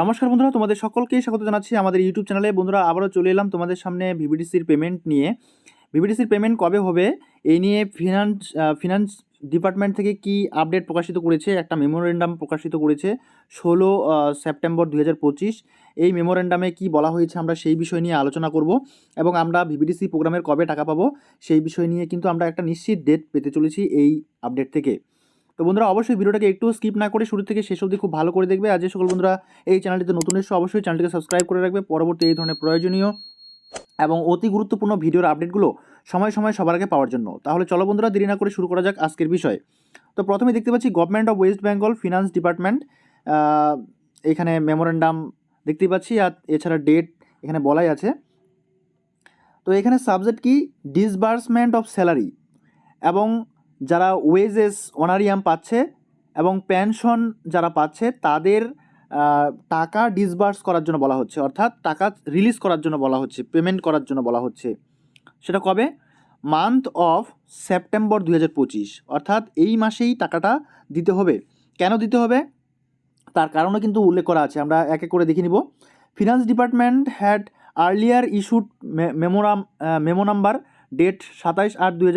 নমস্কার বন্ধুরা, তোমাদের সকলকেই স্বাগত জানাচ্ছি আমাদের ইউটিউব চ্যানেলে বন্ধুরা, আবারও চলে এলাম তোমাদের সামনে ভিভিডিসির পেমেন্ট নিয়ে। ভিভিডিসির পেমেন্ট কবে হবে? এই নিয়ে ফিনান্স ফিনান্স ডিপার্টমেন্ট থেকে কি আপডেট প্রকাশিত করেছে? একটা মেমোরেন্ডাম প্রকাশিত করেছে ষোলো সেপ্টেম্বর দু হাজার পঁচিশ। এই মেমোরেন্ডামে কি বলা হয়েছে আমরা সেই বিষয় নিয়ে আলোচনা করব এবং আমরা ভিভিডিসি প্রোগ্রামের কবে টাকা পাবো সেই বিষয় নিয়ে কিন্তু আমরা একটা নিশ্চিত ডেট পেতে চলেছি এই আপডেট থেকে। তো বন্ধুরা, অবশ্যই ভিডিওটাকে একটু স্কিপ না করে শুরু থেকে শেষ অবধি খুব ভালো করে দেখবে। আর যে সকল বন্ধুরা এই চ্যানেলটিতে নতুন এসে অবশ্যই চ্যানেলটিকে সাবস্ক্রাইব করে রাখবে। পরবর্তী এই ধরনের প্রয়োজনীয় এবং অতি গুরুত্বপূর্ণ ভিডিওর আপডেটগুলো সময় সময় সবার আগে পাওয়ার জন্য। তাহলে চলো বন্ধুরা, দেরি না করে শুরু করা যাক আজকের বিষয়। তো প্রথমে দেখতে পাচ্ছি Government of West Bengal finance department এখানে মেমোরেন্ডাম দেখতে পাচ্ছি। আর এছাড়া ডেট এখানে বলাই আছে। তো এখানে সাবজেক্ট কি? ডিসবার্সমেন্ট অফ স্যালারি এবং যারা ওয়েজেস অনারিয়াম পাচ্ছে এবং পেনশন যারা পাচ্ছে, তাদের টাকা ডিসবার্স করার জন্য বলা হচ্ছে। অর্থাৎ টাকা রিলিজ করার জন্য বলা হচ্ছে পেমেন্ট করার জন্য বলা হচ্ছে। সেটা কবে? মান্থ অফ সেপ্টেম্বর দু হাজার পঁচিশ। অর্থাৎ এই মাসেই টাকাটা দিতে হবে। কেন দিতে হবে? তার কারণও কিন্তু উল্লেখ করা আছে। আমরা এক এক করে দেখে নিব। Finance department had earlier issued মেমোরাম memo number date সাতাইশ আট দুই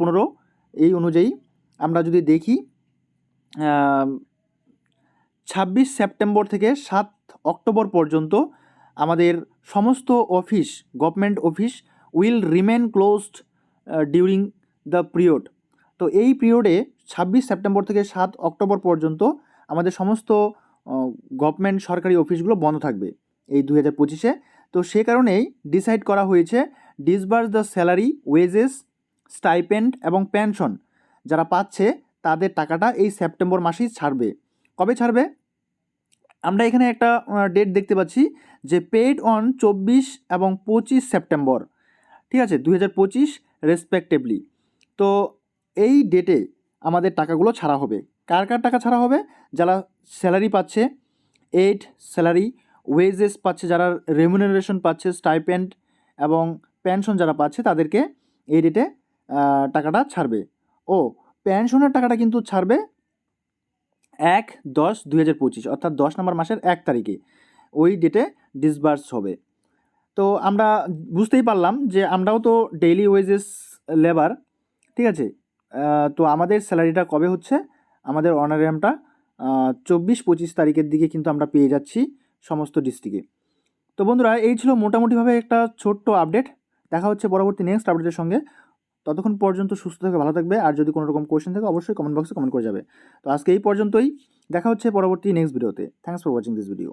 পনেরো, এই অনুযায়ী আমরা যদি দেখি ছাব্বিশ সেপ্টেম্বর থেকে সাত অক্টোবর পর্যন্ত আমাদের সমস্ত office, government office will remain closed during the period. তো এই পিরিয়ডে ছাব্বিশ সেপ্টেম্বর থেকে সাত অক্টোবর পর্যন্ত আমাদের সমস্ত গভর্নমেন্ট সরকারি অফিসগুলো বন্ধ থাকবে এই দু হাজার পঁচিশে। তো সে কারণেই ডিসাইড করা হয়েছে disburse the salary, wages stipend এবং পেনশন যারা পাচ্ছে তাদের টাকাটা এই সেপ্টেম্বর মাসেই ছাড়বে। কবে ছাড়বে? আমরা এখানে একটা ডেট দেখতে পাচ্ছি যে পেড অন চব্বিশ এবং পঁচিশ সেপ্টেম্বর। ঠিক আছে, দুই হাজার পঁচিশ রেসপেক্টিভলি তো এই ডেটে আমাদের টাকাগুলো ছাড়া হবে। কার কার টাকা ছাড়া হবে? যারা স্যালারি পাচ্ছে এইড স্যালারি ওয়েজেস পাচ্ছে, যারা রেমুনারেশন পাচ্ছে স্টাইপেন্ড এবং পেনশন যারা পাচ্ছে তাদেরকে এই ডেটে টাকাটা ছাড়বে। ও পেনশনের টাকাটা কিন্তু ছাড়বে এক দশ দুই হাজার পঁচিশ, অর্থাৎ দশ নম্বর মাসের এক তারিখে। ওই ডেটে ডিসবার্স হবে। তো আমরা বুঝতেই পারলাম যে আমরাও তো ডেইলি ওয়েজেস লেবার ঠিক আছে? তো আমাদের স্যালারিটা কবে হচ্ছে? আমাদের অনারিয়ামটা চব্বিশ পঁচিশ তারিখের দিকে কিন্তু আমরা পেয়ে যাচ্ছি সমস্ত ডিস্ট্রিক্টে তো বন্ধুরা, এই ছিল মোটামুটিভাবে একটা ছোট্ট আপডেট দেখা হচ্ছে পরবর্তী নেক্সট আপডেটের সঙ্গে। ততক্ষণ পর্যন্ত সুস্থ থেকে ভালো থাকবে। আর যদি কোনো রকম কোয়েশ্চেন থাকে, অবশ্যই কমেন্ট বক্সে কমেন্ট করে যাবে। তো আজকে এই পর্যন্তই। দেখা হচ্ছে পরবর্তী নেক্সট ভিডিওতে thanks for watching this video